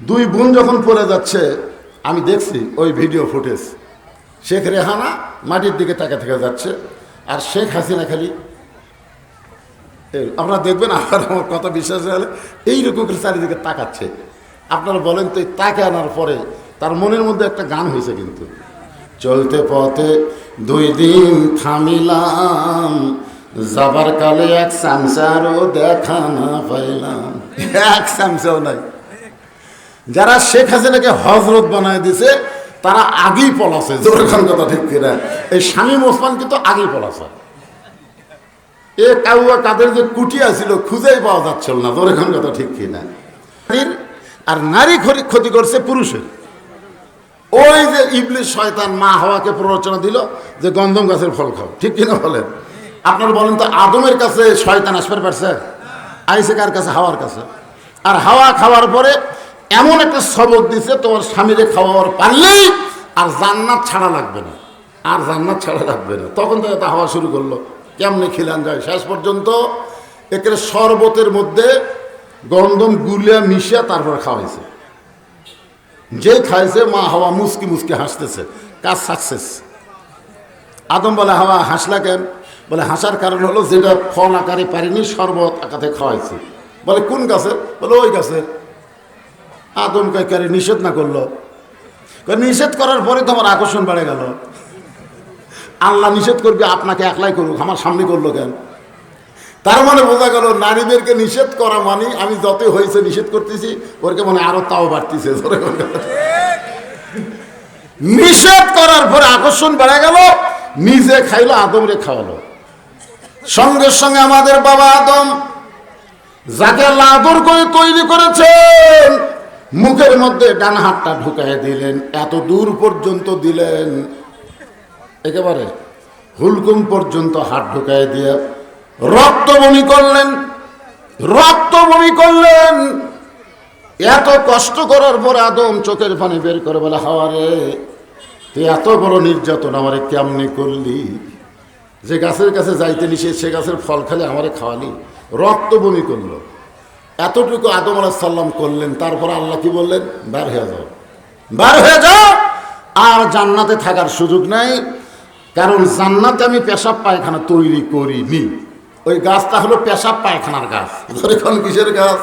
দুই বোন যখন পড়ে যাচ্ছে, আমি দেখছি ওই ভিডিও ফুটেজ শেখ রেহানা মাটির দিকে তাকে থেকে যাচ্ছে, আর শেখ হাসিনা খালি আপনারা দেখবেন আর আমার কথা বিশ্বাস হলে এইরকম করে চারিদিকে তাকাচ্ছে। আপনারা বলেন তো এই তাকে আনার পরে তার মনের মধ্যে একটা গান হয়েছে কিন্তু। চলতে পথে দুই দিন থামিলাম, যাবার কালে এক সামসারও দেখা না পাইলাম। এক সামসাও নাই। যারা শেখ হাসিনাকে হজরত বানায় দিছে তারা আগেই পলাছে জোরখান কথা ঠিক কিনা? এই স্বামী ওসমান কিন্তু আগেই পলাছে এ কাউয়া কাদের যে কুটিয়া ছিল খুঁজেই পাওয়া যাচ্ছিল না জোরখান কথা ঠিক কিনা? আর নারী ক্ষতি করছে পুরুষের। ওই যে ইবলিশ শয়তান মা হাওয়াকে প্ররোচনা দিল যে গন্ধম গাছের ফল খাও। ঠিক কিনা বলেন? আপনারা বলেন তো আদমের কাছে শয়তান আসবার পারছে? আইসে কার কাছে? হাওয়ার কাছে। আর হাওয়া খাওয়ার পরে এমন একটা সবক দিছে, তোমার স্বামীরে খাওয়ার পারলেই আর জান্নাত ছাড়া লাগবে না। আর জান্নাত ছাড়া লাগবে না। তখন তো তা হাওয়া শুরু করল। কেমনে খিলান যায়? শেষ পর্যন্ত একের শরবতের মধ্যে গন্ধম, গুলিয়া মিশিয়া তারপর খাওয়াইছে। যে খাইছে, মা হাওয়া মুসকি মুসকি হাসতেছে, কাজ সাকসেস। আদম বলে, হাওয়া হাসলা কেন? বলে, হাসার কারণ হলো যেটা ফল আকারে পারিনি, শরবত আকারে খাওয়াইছে। বলে, কোন গাছের? বলে, ওই গাছে আদম কারে নিষেধ না করল? নিষেধ করার পরে তো আমার আকর্ষণ বেড়ে গেল। আল্লাহ নিষেধ করবে, আপনাকে একলাই করুক, আমার সামনে করল কেন? তার মানে বোঝা গেল, নারীদেরকে নিষেধ করা মানে আমি যতই হয়েছে নিষেধ করতেছি, ওরকে মানে আরও তাও বাড়তিছে। নিষেধ করার পরে আকর্ষণ বেড়ে গেল, নিজে খাইলো, আদমরে খাওয়ালো। সঙ্গে সঙ্গে আমাদের বাবা আদম, যাকে আল্লাহ আদর করে তৈরি করেছেন মুখের মধ্যে ডান হাতটা ঢুকাই দিলেন, এত দূর পর্যন্ত দিলেন। একেবারে হুলকুম পর্যন্ত হাত ঢুকাই দিয়ে রক্ত বমি করলেন, রক্ত বমি করলেন। এত কষ্ট করার পর আদম চোখের পানি বের করে বলে হাওয়ারে তুই এত বড় নির্যাতন আমারে কেমনে করলি? যে গাছের কাছে যাইতে নিষেধ, সে গাছের ফল খেলে আমারে খাওয়ালি। রক্ত বমি করল। এতটুকু আদম আলাহ সাল্লাম করলেন, তারপর আল্লাহ কি বললেন? বার হয়ে যাও। বার হয়ে যাও, আর জান্নাতে থাকার সুযোগ নাই, কারণ জান্নাতে আমি পেশাব পায়খানা তৈরি করিনি। ওই গাছটা হলো পেশাব পায়খানার গাছ। এখন কিসের গাছ?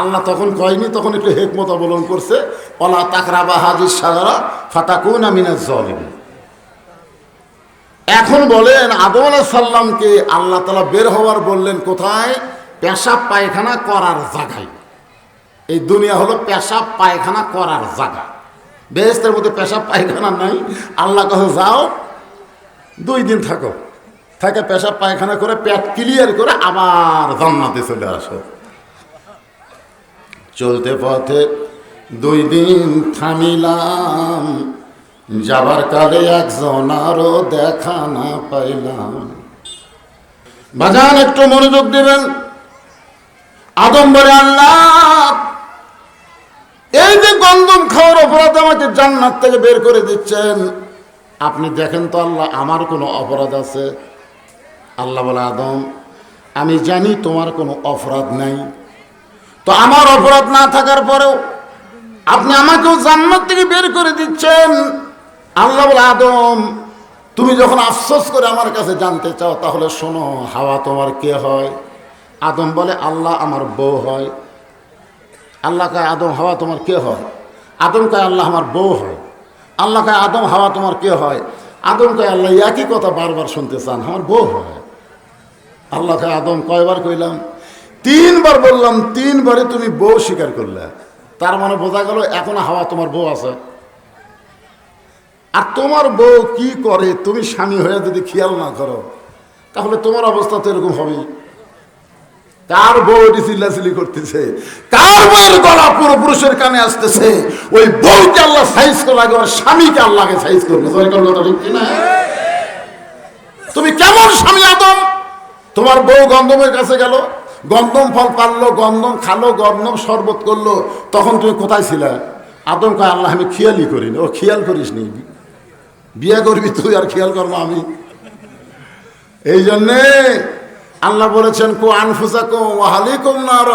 আল্লাহ তখন কয়নি, তখন একটু হেকমত অবলম্বন করছে, অলা তাকরাবা হাজির সাজারা ফাতাকুন আমিনা জলিম এখন বলেন, আদম আলাহ সাল্লামকে আল্লাহ তালা বের হওয়ার বললেন, কোথায়? পেশাব পায়খানা করার জায়গায়। এই দুনিয়া হলো পেশাব পায়খানা করার জায়গা। বেহেস্তের মধ্যে পেশাব পায়খানা নাই। আল্লাহ কাছে যাও, দুই দিন থাকো। থাকে পেশাব পায়খানা করে পেট ক্লিয়ার করে আবার জান্নাতে চলে আসো। চলতে পথে দুই দিন থামিলাম। যাবার কালে একজন আরও দেখা না পাইলাম। বাজান, একটু মনোযোগ দিবেন। আদম বলে, আল্লাহ, এই যে গন্ধম খাওয়ার অপরাধ আমাকে জান্নাত থেকে বের করে দিচ্ছেন। আপনি দেখেন তো আল্লাহ, আমার কোনো অপরাধ আছে? আল্লাহ বলে, আদম, আমি জানি তোমার কোনো অপরাধ নাই। তো আমার অপরাধ না থাকার পরেও আপনি আমাকেও জান্নাত থেকে বের করে দিচ্ছেন। আল্লাহ বলে, আদম, তুমি যখন আফসোস করে আমার কাছে জানতে চাও, তাহলে শোনো, হাওয়া তোমার কে হয়? আদম বলে, আল্লাহ আমার বউ হয়। আল্লাহ কয়, আদম, হাওয়া তোমার কে হয়? আদম কয়, আল্লাহ আমার বউ হয়। আল্লাহ কয়, আদম, হাওয়া তোমার কে হয়? আদম কয়, আল্লাহ একই কথা বারবার শুনতে চান, আমার বউ হয়। আল্লাহ কয়, আদম, কয়বার কইলাম? তিনবার বললাম তিনবারে তুমি বউ স্বীকার করলে। তার মানে বোঝা গেল, এখন হাওয়া তোমার বউ আছে। আর তোমার বউ কি করে, তুমি স্বামী হয়ে যদি খেয়াল না করো, তাহলে তোমার অবস্থা তো এরকম হবেই। কার বউ এটি চিল্লাচিল্লি করতেছে। কার বউয়ের গলা পুরো পুরুষের কানে আসতেছে। ওই বউকে আল্লাহ সাইজ করে আগে ওর স্বামীকে আল্লাহকে সাইজ করবে। কথা ঠিক তুমি কেমন স্বামী আদম? তোমার বউ গন্ধমের কাছে গেল, গন্ধম ফল পারল, গন্ধম খালো, গন্ধম শরবত করল। তখন তুমি কোথায় ছিলে? আদম কয়, আল্লাহ, আমি খেয়ালই করিনি। ও খেয়াল করিস নি বিয়ে করবি তুই আর খেয়াল করব আমি। এই জন্যে আল্লাহ বলেছেন, কো আনফুসাকুম নার।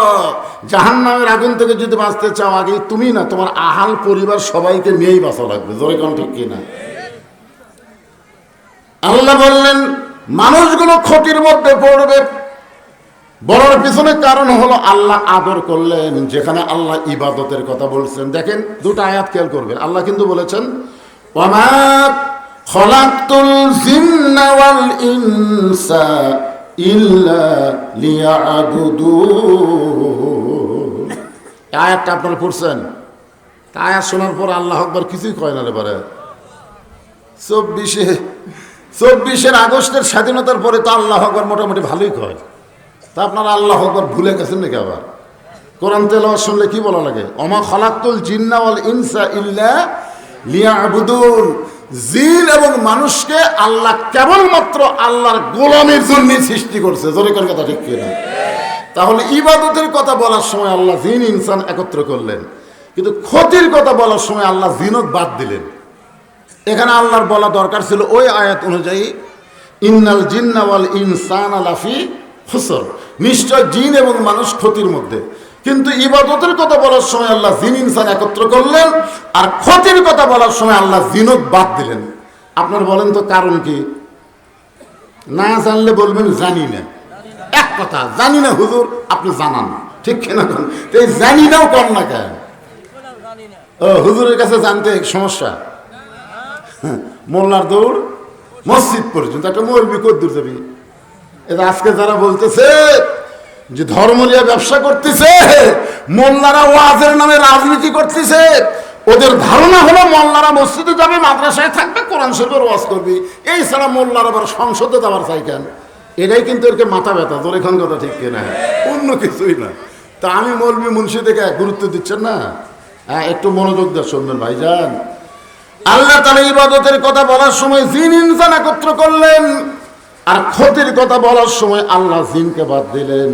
জাহান্নামের আগুন থেকে যদি বাঁচতে চাও, আগে তুমি না, তোমার আহাল পরিবার সবাইকে নিয়েই বাঁচা লাগবে। জোরে কোন ঠিক কিনা? আল্লাহ বললেন, মানুষগুলো ক্ষতির মধ্যে পড়বে। বড়র পিছনে কারণ হলো আল্লাহ আদর করলেন, যেখানে আল্লাহ ইবাদতের কথা বলছেন। দেখেন, দুটো আয়াত খেয়াল করবেন। আল্লাহ কিন্তু বলেছেন ওয়ামা খলাকতুল জিন্না ওয়াল ইনসা। ইল্লা আয়াতটা আপনারা পড়ছেন? আয়াত শোনার পর আল্লাহ আকবার কিছুই কয় না রে পারে চব্বিশে, চব্বিশের আগস্টের স্বাধীনতার পরে তো আল্লাহ আকবর মোটামুটি ভালোই কয়। তা আপনারা আল্লাহ আকবর ভুলে গেছেন নাকি আবার? কোরআন তেলাওয়াত শুনলে কি বলা লাগে? অমা খলাক্তুল জিন্না ওয়াল ইনসা ইল্লা লিয়াবুদুন। জিন এবং মানুষকে আল্লাহ কেবলমাত্র আল্লাহর গোলামের জন্য সৃষ্টি করছে। জোরে কোন কথা ঠিক কিনা? তাহলে ইবাদতের কথা বলার সময় আল্লাহ জিন, ইনসান একত্র করলেন। কিন্তু ক্ষতির কথা বলার সময় আল্লাহ জিনত বাদ দিলেন। এখানে আল্লাহর বলা দরকার ছিল ওই আয়াত অনুযায়ী, ইন্নাল জিন্নাওয়াল ইনসান আলাফি হুসর নিশ্চয় জিন এবং মানুষ ক্ষতির মধ্যে। কিন্তু ইবাদতের কথা বলার সময় আল্লাহ জিন ইনসান একত্র করলেন, আর ক্ষতির কথা বলার সময় আল্লাহ জিনত বাদ দিলেন। আপনার বলেন তো কারণ কি? না জানলে বলবেন জানি না। এক কথা, জানি না হুজুর, আপনি জানান। ঠিক কিনা কোন? এই জানি নাও কর না কেন? ও, হুজুরের কাছে জানতে সমস্যা? মোল্লার দৌড়, মসজিদ পর্যন্ত, একটা মৌলবি কদ্দুর যাবি এটা আজকে যারা বলতেছে যে ধর্ম নিয়ে ব্যবসা করতেছে, মোল্লারা ওয়াজের নামে রাজনীতি করতেছে, ওদের ধারণা হলো মোল্লারা মসজিদে যাবে, মাদ্রাসায় থাকবে, কোরআন শরীফের ওয়াজ করবি। এই ছাড়া মোল্লারা আবার সংসদে যাওয়ার চাই কেন? এটাই কিন্তু এরকে মাথা ব্যথা তোর এখন কথা ঠিক কিনা? অন্য কিছুই না। তা আমি মৌলবি মুন্সি থেকে গুরুত্ব দিচ্ছেন না? হ্যাঁ একটু মনোযোগ দিয়ে শুনবেন ভাইজান। আল্লাহ তালা ইবাদতের কথা বলার সময় জিন ইনসান একত্র করলেন, আর ক্ষতির কথা বলার সময় আল্লাহ জিনকে বাদ দিলেন।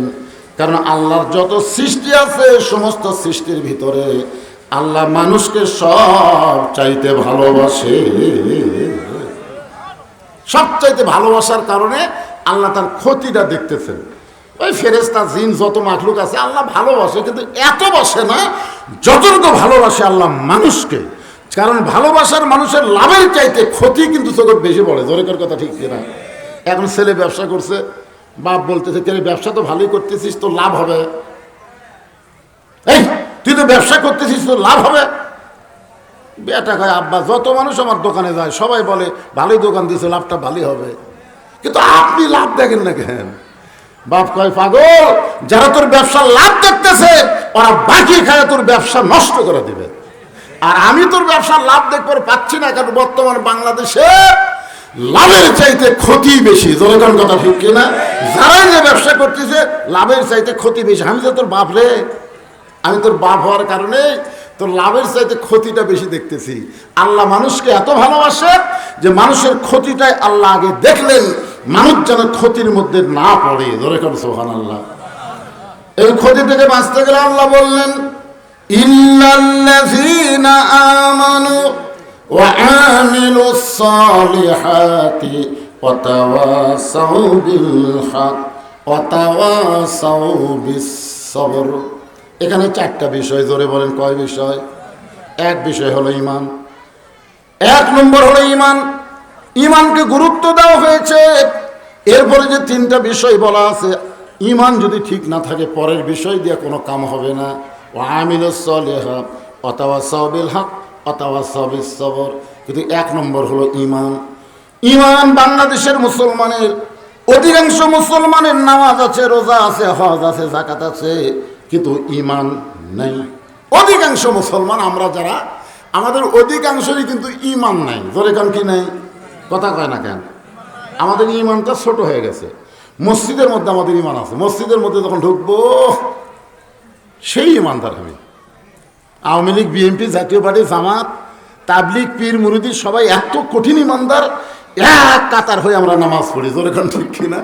কারণ আল্লাহর যত সৃষ্টি আছে সমস্ত সৃষ্টির ভিতরে আল্লাহ মানুষকে সব চাইতে ভালোবাসে। সব চাইতে ভালোবাসার কারণে আল্লাহ তার ক্ষতিটা দেখতেছেন। ওই ফেরেস্তা জিন যত মাখলুক আছে, আল্লাহ ভালোবাসে, কিন্তু এত বাসে না যতটুকু ভালোবাসে আল্লাহ মানুষকে। কারণ ভালোবাসার মানুষের লাভের চাইতে ক্ষতি কিন্তু চোখে বেশি পড়ে। জোরেকর কথা ঠিক কিনা? এখন ছেলে ব্যবসা করছে বাপ বলতেছে কে ব্যবসা তো ভালোই করতেছিস তো লাভ হবে। এই, তুই তো ব্যবসা করতেছিস তো লাভ হবে? বেটা কয়, আব্বা, যত মানুষ আমার দোকানে যায়, সবাই বলে, ভালোই দোকান দিয়েছে, লাভটা ভালোই হবে। কিন্তু আপনি লাভ দেখেন না কেন? বাপ কয়, পাগল, যারা তোর ব্যবসার লাভ দেখতেছে, ওরা বাকি খায় তোর ব্যবসা নষ্ট করে দিবে। আর আমি তোর ব্যবসার লাভ দেখবার পাচ্ছি না, কারণ বর্তমান বাংলাদেশে লাভের চাইতে ক্ষতি বেশি। জনগণ কথা ঠিক কিনা? যারাই যে ব্যবসা করতেছে, লাভের চাইতে ক্ষতি বেশি। আমি তো তোর বাপ রে, আমি তোর বাপ হওয়ার কারণে তোর লাভের চাইতে ক্ষতিটা বেশি দেখতেছি। আল্লাহ মানুষকে এত ভালোবাসে যে মানুষের ক্ষতিটাই আল্লাহ আগে দেখলেন, মানুষ যেন ক্ষতির মধ্যে না পড়ে। ধরে কর সোহান আল্লাহ এই ক্ষতি থেকে বাঁচতে গেলে আল্লাহ বললেন ইল্লাল্লাযীনা আমানু বিল হক ওয়া তাওয়াসাউ বিস সবর এখানে চারটা বিষয় ধরে বলেন, কয় বিষয়? এক বিষয় হলো ইমান এক নম্বর হলো ইমান ইমানকে গুরুত্ব দেওয়া হয়েছে। এরপরে যে তিনটা বিষয় বলা আছে ইমান যদি ঠিক না থাকে, পরের বিষয় দিয়ে কোনো কাম হবে না। ও আমিল সলেহা অথবা সবিল হক। অথবা সবিল সবর। কিন্তু এক নম্বর হলো ইমান ইমান বাংলাদেশের মুসলমানের অধিকাংশ মুসলমানের নামাজ আছে, রোজা আছে, হজ আছে জাকাত আছে, কিন্তু ইমান নেই। অধিকাংশ মুসলমান, আমরা যারা, আমাদের অধিকাংশই কিন্তু ইমান নাই। জোরে কান কি নেই? কথা কয় না কেন? আমাদের ইমানটা ছোট হয়ে গেছে। মসজিদের মধ্যে আমাদের ইমান আছে। মসজিদের মধ্যে যখন ঢুকবো, সেই ইমানদার আমি আওয়ামী লীগ বিএনপি জাতীয় পার্টি, জামাত তাবলিক পীর, মুরুদি, সবাই এত কঠিন ইমানদার, এক কাতার হয়ে আমরা নামাজ পড়ি। জোরে কান ঠিক কিনা?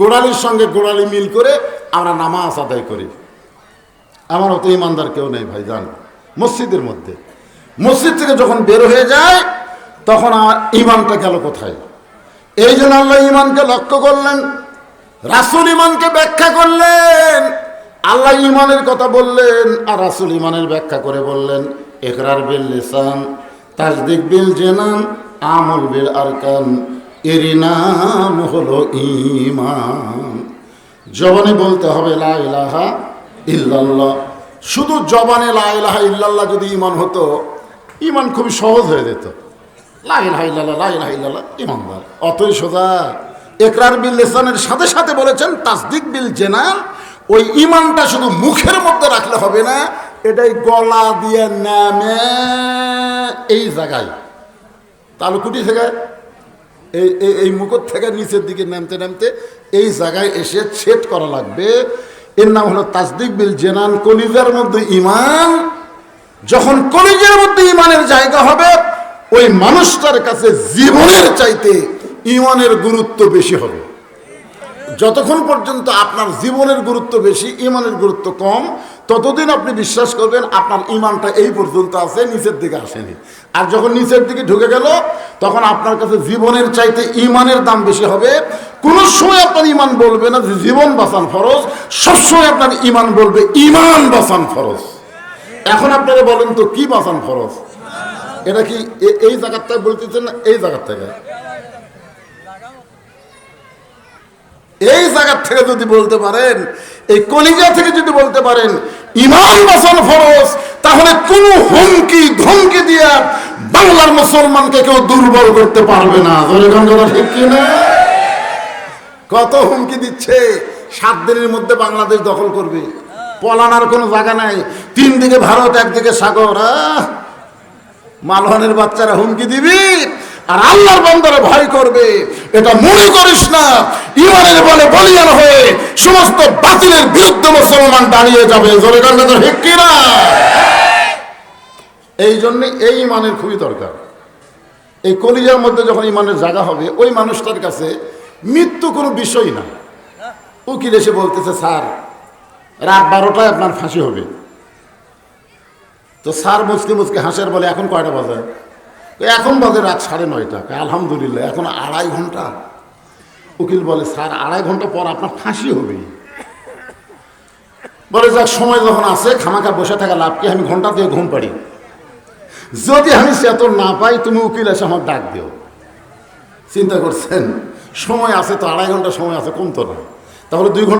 গোড়ালির সঙ্গে গোড়ালি মিল করে আমরা নামাজ আদায় করি। আমার অত ইমানদার কেউ নেই ভাই, জান। মসজিদের মধ্যে। মসজিদ থেকে যখন বের হয়ে যায়, তখন আমার ইমানটা গেল কোথায়? এই জন্য আল্লাহ ইমানকে লক্ষ্য করলেন, রাসুল ইমানকে ব্যাখ্যা করলেন। আল্লাহ ইমানের কথা বললেন আর রাসুল ইমানের ব্যাখ্যা করে বললেন একরার বিল লিসান তাজদিক বিল জেনান, আমল বিল আরকান, এরই নাম হলো ইমান জবানে বলতে হবে লা ইলাহা ইল্লাল্লাহ। শুধু জবানে লা ইলাহা ইল্লাল্লাহ যদি ইমান হতো ইমান খুবই সহজ হয়ে যেত। লা ইলাহা ইল্লাল্লাহ, লা ইলাহা ইল্লাল্লাহ ইমানদার অতই সোজা একরার বিল লেসানের সাথে সাথে বলেছেন, তাসদিক বিল জেনান ওই ইমানটা শুধু মুখের মধ্যে রাখলে হবে না, এটাই গলা দিয়ে নামে এই জায়গায়। তালুকুটি থেকে, এই, এই- মুখর থেকে নিচের দিকে নামতে নামতে এই জায়গায় এসে ছেদ করা লাগবে। এর নাম হলো তাসদিক বিল জেনান, কলিজার মধ্যে ইমান, যখন কলিজের মধ্যে ইমানের জায়গা হবে, ওই মানুষটার কাছে জীবনের চাইতে ইমানের গুরুত্ব বেশি হবে। যতক্ষণ পর্যন্ত আপনার জীবনের গুরুত্ব বেশি, ইমানের গুরুত্ব কম, ততদিন আপনি বিশ্বাস করবেন আপনার ইমানটা এই পর্যন্ত আছে, নিচের দিকে আসেনি। আর যখন নিচের দিকে ঢুকে গেল, তখন আপনার কাছে জীবনের চাইতে ইমানের দাম বেশি হবে। কোন সময় আপনার ইমান বলবে না যে জীবন বাঁচান ফরজ সবসময় আপনার ইমান বলবে ইমান বাঁচান ফরজ। এখন আপনারা বলেন তো, কি বাঁচান ফরজ? এটা কি এই জায়গার বলতেছেন না এই জায়গার থেকে? এই জায়গার থেকে যদি বলতে পারেন, এই কলিজা থেকে যদি বলতে পারেন, ইমান বাঁচানো ফরজ, তাহলে কোন হুমকি, ধমকি দিয়া বাংলার মুসলমানকে কেউ দুর্বল করতে পারবে না। কত হুমকি দিচ্ছে। সাত দিনের মধ্যে বাংলাদেশ দখল করবে। পলানার কোনো জায়গা নাই। তিন দিকে ভারত, একদিকে সাগর! মালহানের বাচ্চারা হুমকি দিবি। আর আল্লাহর বন্দরে ভয় করবে। এটা মনে করিস না। ইমানের বলে বলিয়ান হয়ে সমস্ত বাতিলের বিরুদ্ধে মুসলমান দাঁড়িয়ে যাবে। জোরে গান কথা ঠিক এই জন্য এই ইমানের খুবই দরকার। এই কলিজার মধ্যে যখন ইমানের জায়গা হবে ওই মানুষটার কাছে মৃত্যু কোনো বিষয় না। উকিল এসে বলতেছে স্যার রাত বারোটায় আপনার ফাঁসি হবে। তো স্যার মুচকে মুচকে হাসের বলে এখন কয়টা বাজে? কই, এখন বাজে রাত সাড়ে নয়টা। আলহামদুলিল্লাহ, এখন আড়াই ঘণ্টা। উকিল বলে, স্যার, আড়াই ঘণ্টা পর আপনার ফাঁসি হবে। বলে, যাক, সময় যখন আছে, খামাখা বসে থাকা লাভ কি? আমি ঘণ্টা দিয়ে ঘুম পাড়ি। যদি আমি চেতন না পাই, তুমি উকিল এসে আমার ডাক দিও। চিন্তা করছেন, সময় আছে তো, আড়াই ঘণ্টা সময় আছে কম তো না। তাহলে দুই ঘণ্টা